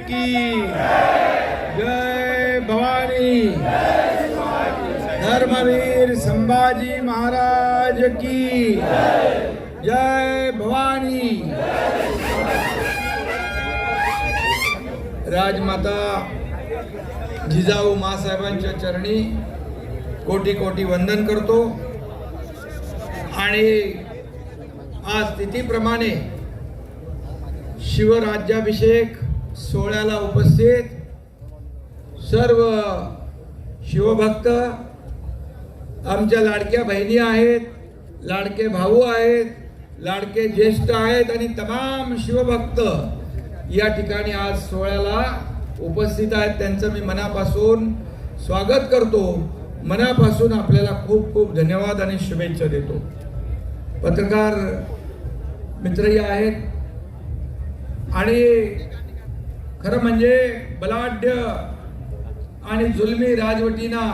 की जय भवानी। धर्मवीर संभाजी महाराज की जय भवानी। राजमाता जिजाऊ मासाहेबांच्या चरणी कोटी कोटी वंदन करतो. आणि आज तिथीप्रमाणे शिवराज्याभिषेक सोहळ्याला उपस्थित सर्व शिवभक्त आमच्या लाडक्या बहिणी आहेत लाडके भाऊ आहेत लाडके ज्येष्ठ आहेत आणि तमाम शिवभक्त या ठिकाणी आज सोहळ्याला उपस्थित आहेत. त्यांचं मी मनापासून स्वागत करतो. मनापासून आपल्याला खूप खूप धन्यवाद आणि शुभेच्छा देतो. पत्रकार मित्रही आहेत. आणि खरं म्हणजे बलाढ्य आणि जुलमी राजवटींना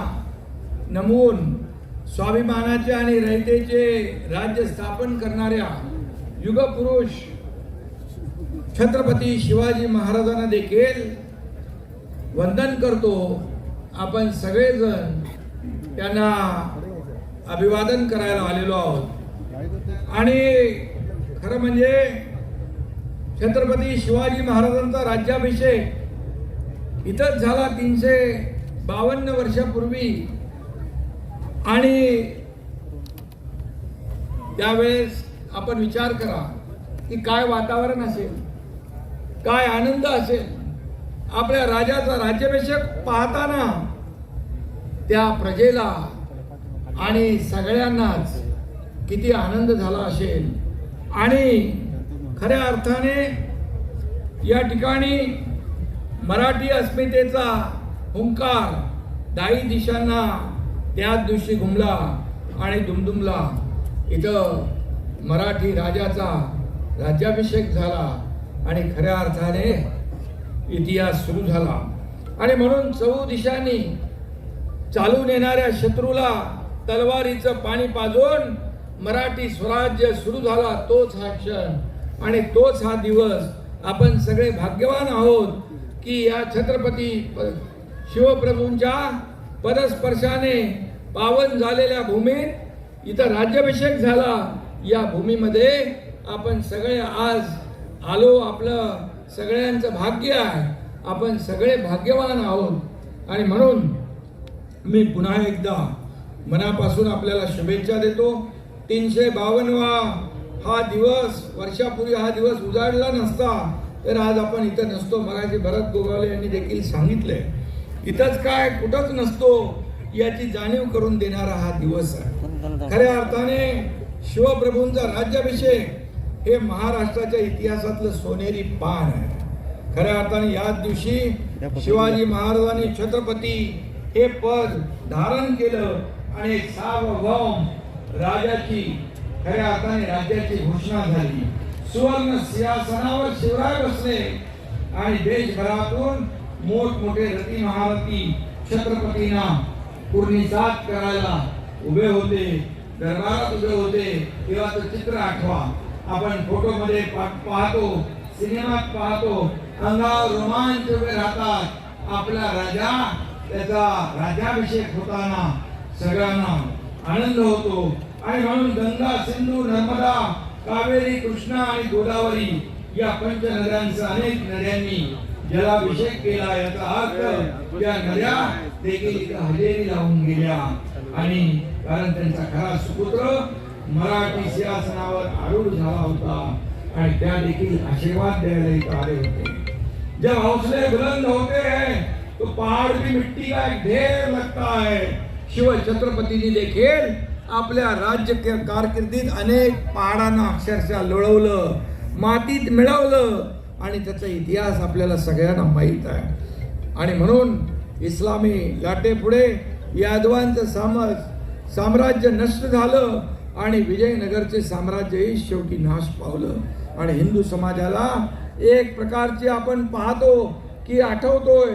नमून स्वाभिमानाचे आणि रयतेचे राज्य स्थापन करणाऱ्या युगपुरुष छत्रपती शिवाजी महाराजांना देखील वंदन करतो. आपण सगळेजण त्यांना अभिवादन करायला आलेलो आहोत. आणि खरं म्हणजे छत्रपती शिवाजी महाराजांचा राज्याभिषेक इथंच झाला तीनशे बावन्न वर्षापूर्वी. आणि त्यावेळेस आपण विचार करा की काय वातावरण असेल काय आनंद असेल आपल्या राजाचा राज्याभिषेक पाहताना त्या प्रजेला आणि सगळ्यांनाच किती आनंद झाला असेल. आणि खऱ्या अर्थाने या ठिकाणी मराठी अस्मितेचा हुंकार दाई दिशांना त्याच दिवशी घुमला आणि दुमदुमला. इथं मराठी राजाचा राज्याभिषेक झाला आणि खऱ्या अर्थाने इतिहास सुरू झाला. आणि म्हणून चौ दिशांनी चालून येणाऱ्या शत्रूला तलवारीचं पाणी पाजून मराठी स्वराज्य सुरू झाला तोच हा क्षण. आणि तोच हा दिवस आपण सगळे भाग्यवान आहोत की या छत्रपती प- शिवप्रभूंच्या पदस्पर्शाने पावन झालेल्या भूमीत इथं राज्याभिषेक झाला. या भूमीमध्ये आपण सगळे आज आलो. आपलं सगळ्यांचं भाग्य आहे. आपण सगळे भाग्यवान आहोत. आणि म्हणून मी पुन्हा एकदा मनापासून आपल्याला शुभेच्छा देतो. तीनशे बावन्नवा हा दिवस वर्षापूर्वी हा दिवस उजाडला नसता तर आज आपण इथं नसतो. मगाशी भरत गोगावले यांनी देखील सांगितलंय. इथंच काय कुठंच नसतो याची जाणीव करून देणारा हा दिवस आहे. खऱ्या अर्थाने शिवप्रभूंचा राज्याभिषेक हे महाराष्ट्राच्या इतिहासातलं सोनेरी पान आहे. खऱ्या अर्थाने याच दिवशी शिवाजी महाराजांनी छत्रपती हे पद धारण केलं आणि सार्वभौम राजाची खऱ्या अर्थाने राज्याची घोषणा झाली. सुवर्ण सिंहासनावर शिवराय बसले. आणि देशभरातून मोठमोठे रती महारथी छत्रपतींना पूर्णिसात करायला उभे होते दरबारात उभे होते. तेव्हाचं चित्र आठवा. आपण फोटोमध्ये पा- पाहतो सिनेमात पाहतो अंगावर रोमांच उभे राहतात. आपला राजा त्याचा राजाभिषेक होताना सगळ्यांना आनंद होतो. आणि म्हणून गंगा सिंधू नर्मदा कावेरी कृष्णा आणि गोदावरी या पंच नद्यांचा अनेक नद्यांनी जलाभिषेक केला. याचा अर्थ या नद्या देखील हजेरी लावून गेल्या. आणि कारण त्यांचा खरा सुपुत्र मराठी सिंहासनावर आरूढ झाला होता. आणि त्या देखील आशीर्वाद द्यायला इथं आले होते. जब हौसले बुलंद होते हैं तो पहाड़ भी मिट्टी का एक ढेर लगता है. शिव छत्रपति जी देखे आपल्या राज्य के- कारकिर्दीत अनेक पहाडांना अक्षरशः लोळवलं मातीत मिळवलं आणि त्याचा इतिहास आपल्याला सगळ्यांना माहीत आहे. आणि म्हणून इस्लामी लाटेपुढे यादवांचं सामज साम्राज्य नष्ट झालं आणि विजयनगरचे साम्राज्यही शेवटी नाश पावलं. आणि हिंदू समाजाला एक प्रकारची आपण पाहतो की आठवतोय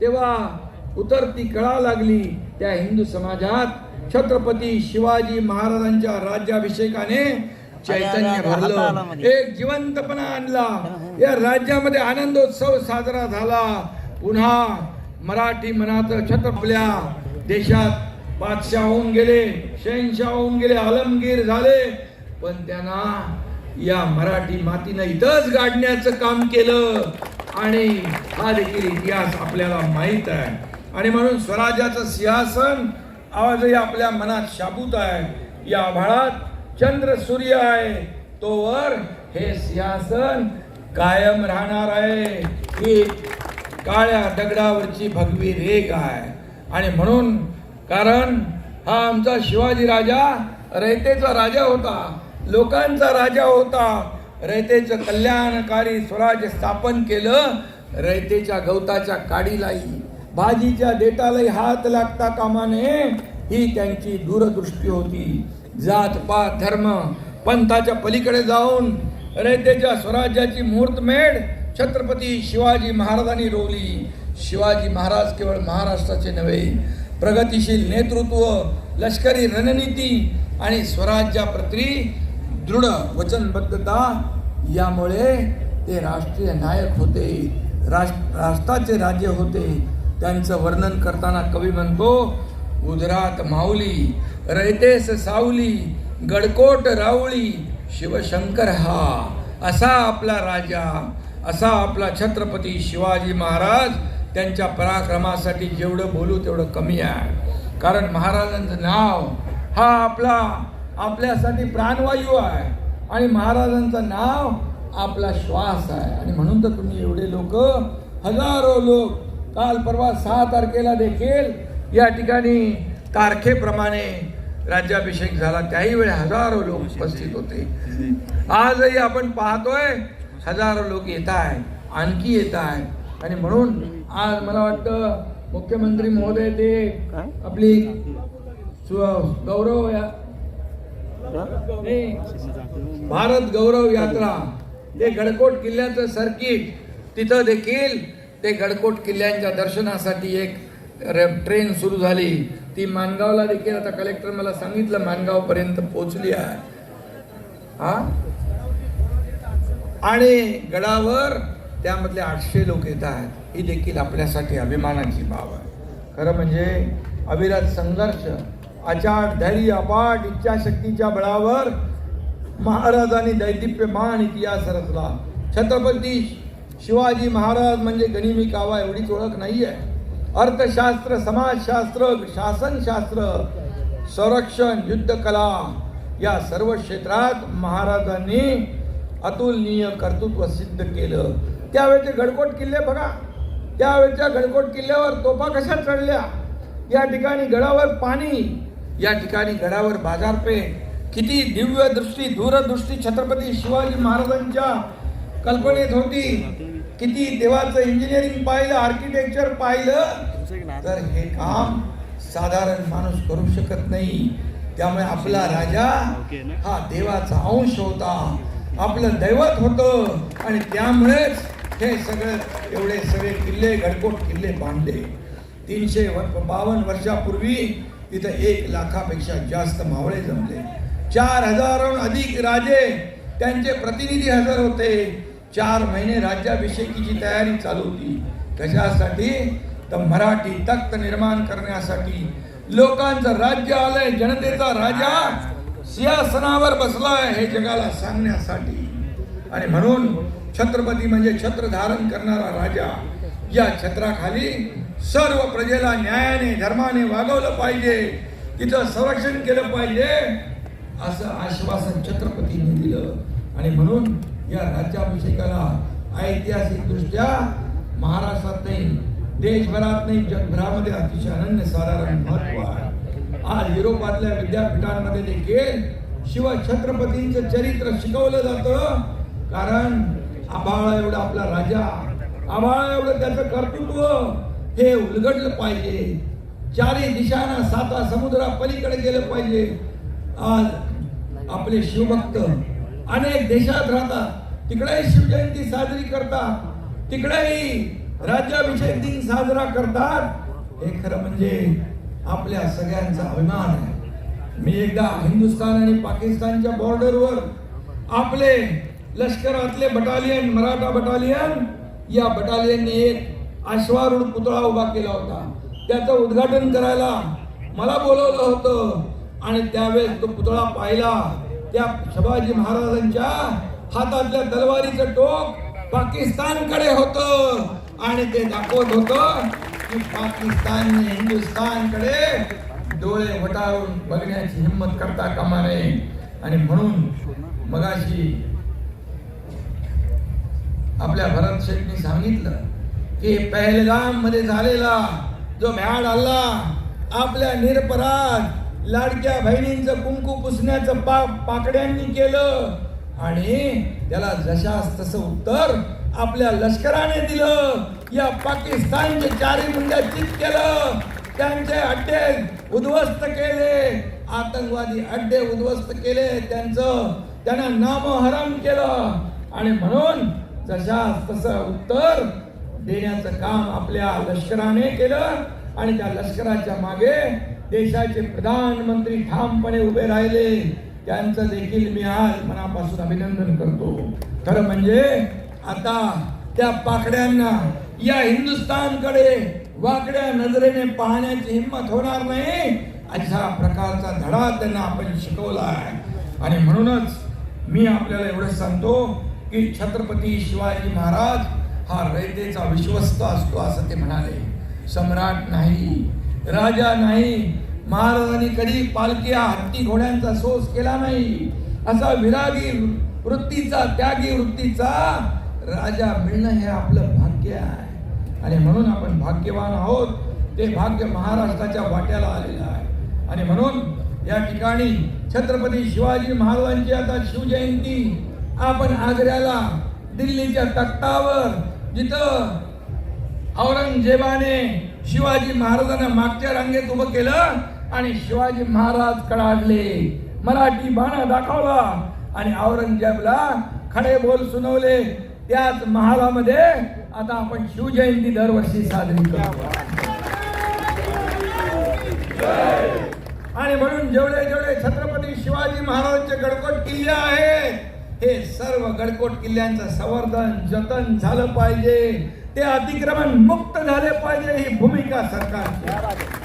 तेव्हा उतरती कळा लागली त्या हिंदू समाजात. छत्रपती शिवाजी महाराजांच्या राज्याभिषेकाने चैतन्य भरलं. एक जिवंतपणा आणला. या राज्यामध्ये आनंदोत्सव साजरा झाला. पुन्हा मराठी मनात छत्रपल्या देशात बादशाह होऊन गेले शहनशाह होऊन गेले आलमगीर झाले. पण त्यांना या मराठी मातीनं इथंच गाडण्याचं काम केलं. आणि हा देखील इतिहास आपल्याला माहीत आहे. आणि म्हणून स्वराज्याचं सिंहासन आजही आपल्या मनात शाबूत आहे. या आभाळात चंद्र सूर्य आहे. तोवर हे सिंहासन कायम राहणार आहे. ही काळ्या दगडावरची भगवी रेग आहे. आणि म्हणून कारण हा आमचा शिवाजी राजा रयतेचा राजा होता लोकांचा राजा होता रयतेचं कल्याणकारी स्वराज्य स्थापन केलं रयतेच्या गवताच्या काडीलाही भाजीच्या देटालाही हात लागता कामा नये ही त्यांची दूरदृष्टी होती. जात पात धर्म पंथाच्या पलीकडे जाऊन रयतेच्या स्वराज्याची मुहूर्तमेढ छत्रपती शिवाजी महाराजांनी रोवली. शिवाजी महाराज केवळ महाराष्ट्राचे नव्हे प्रगतिशील नेतृत्व लष्करी रणनीती आणि स्वराज्याप्रती दृढ वचनबद्धता यामुळे ते राष्ट्रीय नायक होते राष्ट्र राष्ट्राचे राज्य होते. त्यांचं वर्णन करताना कवी म्हणतो उदरात माऊली रयतेस सावली गडकोट राऊळी शिवशंकर हा. असा आपला राजा असा आपला छत्रपती शिवाजी महाराज त्यांच्या पराक्रमासाठी जेवढं बोलू तेवढं कमी आहे. कारण महाराजांचं नाव हा आपला आपल्यासाठी प्राणवायू आहे आणि महाराजांचं नाव आपला श्वास आहे. आणि म्हणून तर तुम्ही एवढे लोक हजारो लोक काल परवा सहा तारखेला देखील या ठिकाणी तारखेप्रमाणे राज्याभिषेक झाला. त्याही वेळी हजारो लोक उपस्थित होते. आजही आपण पाहतोय हजारो लोक येत आहे आणखी येत आहे आणि म्हणून आज मला वाटतं मुख्यमंत्री महोदय ते आपली गौरव या भारत गौरव यात्रा ते गडकोट किल्ल्याचं सर्किट तिथं देखील ते गडकोट किल्ल्यांच्या दर्शनासाठी एक ट्रेन सुरू झाली. ती मानगावला देखील आता कलेक्टर मला सांगितलं मानगाव पर्यंत पोहोचली आहे. हा? आणि गडावर त्यामधले आठशे लोक येत आहेत. ही देखील आपल्यासाठी अभिमानाची बाब आहे. खरं म्हणजे अविरत संघर्ष अचाट धैर्य अपाट इच्छाशक्तीच्या बळावर महाराजांनी दैदिप्यमान इतिहास रचला. छत्रपती शिवाजी महाराज म्हणजे गणिमी कावा एवढीच ओळख नाही आहे अर्थशास्त्र समाजशास्त्र शासनशास्त्र संरक्षण युद्धकला या सर्व क्षेत्रात महाराजांनी अतुलनीय कर्तृत्व सिद्ध केलं. त्यावेळेचे गडकोट किल्ले बघा. त्यावेळेच्या गडकोट किल्ल्यावर तोफा कशा चढल्या? या ठिकाणी गडावर पाणी या ठिकाणी गडावर बाजारपेठ. किती दिव्य दृष्टी दूरदृष्टी छत्रपती शिवाजी महाराजांच्या कल्पनेत होती. किती देवाचं इंजिनिअरिंग पाहिलं आर्किटेक्चर पाहिलं तर हे काम साधारण माणूस करू शकत नाही. त्यामुळे आपला राजा हा देवाचा अंश होता. आपलं दैवत होतं. आणि त्यामुळेच हे सगळं एवढे सगळे किल्ले गडकोट किल्ले बांधले. तीनशे बावन्न वर्षापूर्वी इथं एक लाखापेक्षा जास्त मावळे जमले. चार हजारहून अधिक राजे त्यांचे प्रतिनिधी हजर होते. चार महिने राज्याभिषेकीची तयारी चालू होती. कशासाठी तर मराठी तख्त निर्माण करण्यासाठी लोकांचं राज्य आलंय जनतेचा राजा सिंहासनावर बसलाय हे जगाला सांगण्यासाठी. आणि म्हणून छत्रपती म्हणजे छत्र धारण करणारा राजा या छत्राखाली सर्व प्रजेला न्यायाने धर्माने वागवलं पाहिजे तिचं संरक्षण केलं पाहिजे असं आश्वासन छत्रपतींनी दिलं. आणि म्हणून या राज्याभिषेकाला ऐतिहासिक दृष्ट्या महाराष्ट्रात नाही देशभरात नाही जगभरामध्ये अतिशय अनन्य साधारण महत्त्व आहे. आज युरोपातल्या विद्यापीठांमध्ये देखील शिव छत्रपतींचं चरित्र शिकवलं जातं. कारण आबाळा एवढा आपला राजा आबाळा एवढं त्याचं कर्तृत्व हे उलगडलं पाहिजे. चारी दिशांना साता समुद्रा पलीकडे गेलं पाहिजे. आज आपले शिवभक्त अनेक देशात राहतात. तिकडेही शिवजयंती साजरी करतात तिकडेही राज्याभिषेक दिन साजरा करतात. हे खरं म्हणजे आपल्या सगळ्यांचा अभिमान आहे. मी एकदा हिंदुस्थान आणि पाकिस्तानच्या बॉर्डरवर आपले लष्करातले बटालियन मराठा बटालियन या बटालियनने एक अश्वारूढ पुतळा उभा केला होता. त्याचं उद्घाटन करायला मला बोलवलं होतं आणि त्यावेळेस तो पुतळा पाहिला. त्या शिवाजी महाराजांच्या हातातल्या तलवारीचं टोक पाकिस्तानकडे होत. आणि ते दाखवत होत की पाकिस्तानने हिंदुस्थानकडे डोळे वटाळून बघण्याची हिंमत करता कामा नये. आणि म्हणून मगाशी आपल्या भरत शेठने सांगितलं की पहलगाममध्ये झालेला जो भ्याड हल्ला आपल्या निरपराध लाडक्या बहिणींचं कुंकू पुसण्याचं पाप पाकड्यांनी केलं. आणि त्याला जशास तसं उत्तर आपल्या लष्कराने दिलं. या पाकिस्तानचे चारी मुंड्या चित केलं. त्यांचे अड्डे उद्ध्वस्त केले. आतंकवादी अड्डे उद्ध्वस्त केले. त्यांचं त्यांना नामहरण केलं. आणि म्हणून जशास तसं उत्तर देण्याचं काम आपल्या लष्कराने केलं. आणि त्या लष्कराच्या मागे देशाचे प्रधानमंत्री ठामपणे उभे राहिले. त्यांचं देखील मी आज मनापासून अभिनंदन करतो. खरं म्हणजे आता त्या पाकड्यांना या हिंदुस्थानकडे वाकड्या नजरेने पाहण्याची हिंमत होणार नाही. अशा प्रकारचा धडा त्यांना आपण शिकवला आहे. आणि म्हणूनच मी आपल्याला एवढं सांगतो की छत्रपती शिवाजी महाराज हा रयतेचा विश्वस्त असतो असं ते म्हणाले. सम्राट नाही राजा नाही महाराजांनी कधी पालख्या हत्ती घोड्यांचा सोस केला नाही. असा विरागी वृत्तीचा त्यागी वृत्तीचा राजा मिळणं हे आपलं भाग्य आहे. आणि म्हणून आपण भाग्यवान आहोत. ते भाग्य महाराष्ट्राच्या वाट्याला आलेलं आहे. आणि म्हणून या ठिकाणी छत्रपती शिवाजी महाराजांची आता शिवजयंती. आपण आग्र्याला दिल्लीच्या तख्तावर जिथं औरंगजेबाने शिवाजी महाराजांना मागच्या रांगेत उभं केलं आणि शिवाजी महाराज कडाडले. मराठी बाणा दाखवला आणि औरंगजेबला खडे बोल सुनवले. त्याच महालामध्ये आता आपण शिवजयंती दरवर्षी साजरी करतो. आणि म्हणून जेवढे जेवढे छत्रपती शिवाजी महाराजांचे गडकोट किल्ले आहेत हे सर्व गडकोट किल्ल्यांचं संवर्धन जतन झालं पाहिजे. ते अतिक्रमण मुक्त झाले पाहिजे ही भूमिका सरकारची.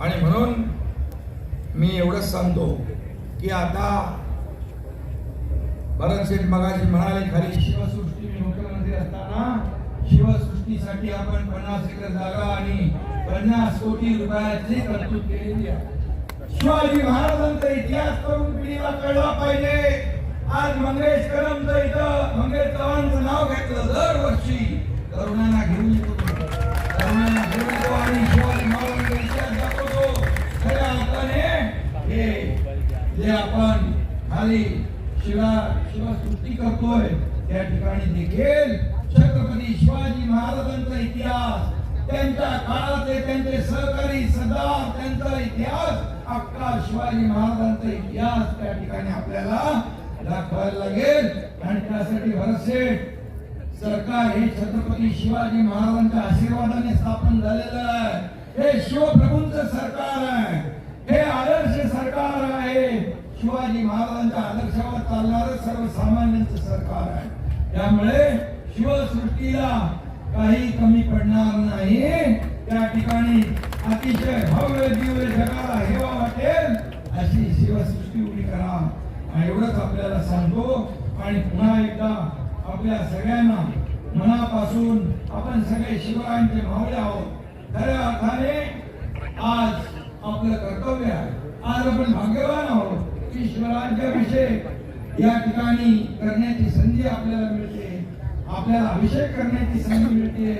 आणि म्हणून मी एवढंच सांगतो की आता भरत शेठ मगाशी म्हणाले खाली शिवसृष्टी मुख्यमंत्री असताना शिवसृष्टीसाठी आपण पन्नास एकर जागा आणि पन्नास कोटी रुपयाची तरतूद केलेली आहे. शिवाजी महाराजांचा इतिहास तरुण पिढीला कळला पाहिजे. आज मंगेश करमचं इथं मंगेश चव्हाणचं नाव घेतलं दरवर्षी. तरुणांना घेऊन येतो तरुणांना घेऊन येतो आणि शिवाजी महाराज इतिहास दाखवतो खऱ्या अर्थाने हे जे आपण खाली शिवा शिवसृष्टी करतोय त्या ठिकाणी देखील छत्रपती शिवाजी महाराजांचा इतिहास त्यांच्या काळातले त्यांचे सहकारी सरदार त्यांचा इतिहास अख्खा शिवाजी महाराजांचा इतिहास त्या ठिकाणी आपल्याला दाखवायला लागेल. आणि त्यासाठी भरसेठ सरकार हे छत्रपती शिवाजी महाराजांच्या आशीर्वादाने स्थापन झालेलं आहे. हे शिवप्रभूंच सरकार आहे. हे आदर्श आहे शिवाजी महाराजांच्या आदर्शावर चालणार सर्वसामान्यांचं सरकार आहे. त्यामुळे शिवसृष्टीला काही कमी पडणार नाही. त्या ठिकाणी अतिशय भव्य दिव्य जगाला हेवा वाटेल अशी शिवसृष्टी उभी करा. आणि एवढंच आपल्याला सांगतो. आणि पुन्हा एकदा आपल्या सगळ्यांना मनापासून आपण सगळे शिवरायांचे मावळे आहोत. खऱ्या अर्थाने आज आपलं कर्तव्य आहे. आज आपण भाग्यवान आहोत. की शिवराज्याभिषेक या ठिकाणी करण्याची संधी आपल्याला मिळते. आपल्याला अभिषेक करण्याची संधी मिळते.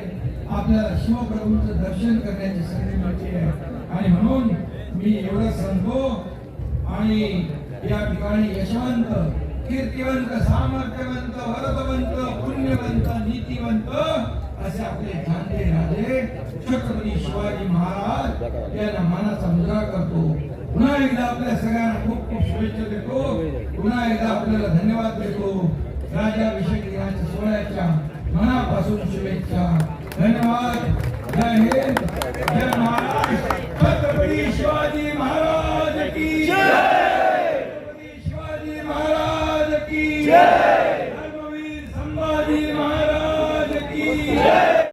आपल्याला शिवप्रभूंचं दर्शन करण्याची संधी मिळते. आणि म्हणून मी एवढं सांगतो. आणि या ठिकाणी यशवंत कीर्तिवंत सामर्थ्यवंत वरदवंत पुण्यवंत नीतिवंत असे आपले झांडे राजे छत्रपती शिवाजी महाराज यांना मनाचा मुद्रा करतो. पुन्हा एकदा आपल्या सगळ्यांना खूप खूप शुभेच्छा देतो. पुन्हा एकदा आपल्याला धन्यवाद देतो. राजाभिषेक दिनाच्या सोहळ्याच्या मनापासून शुभेच्छा. धन्यवाद. जय हिंद. जय महाराष्ट्र. छत्रपती शिवाजी महाराज की छत्रपती शिवाजी महाराज की धर्मवीर संभाजी महाराज की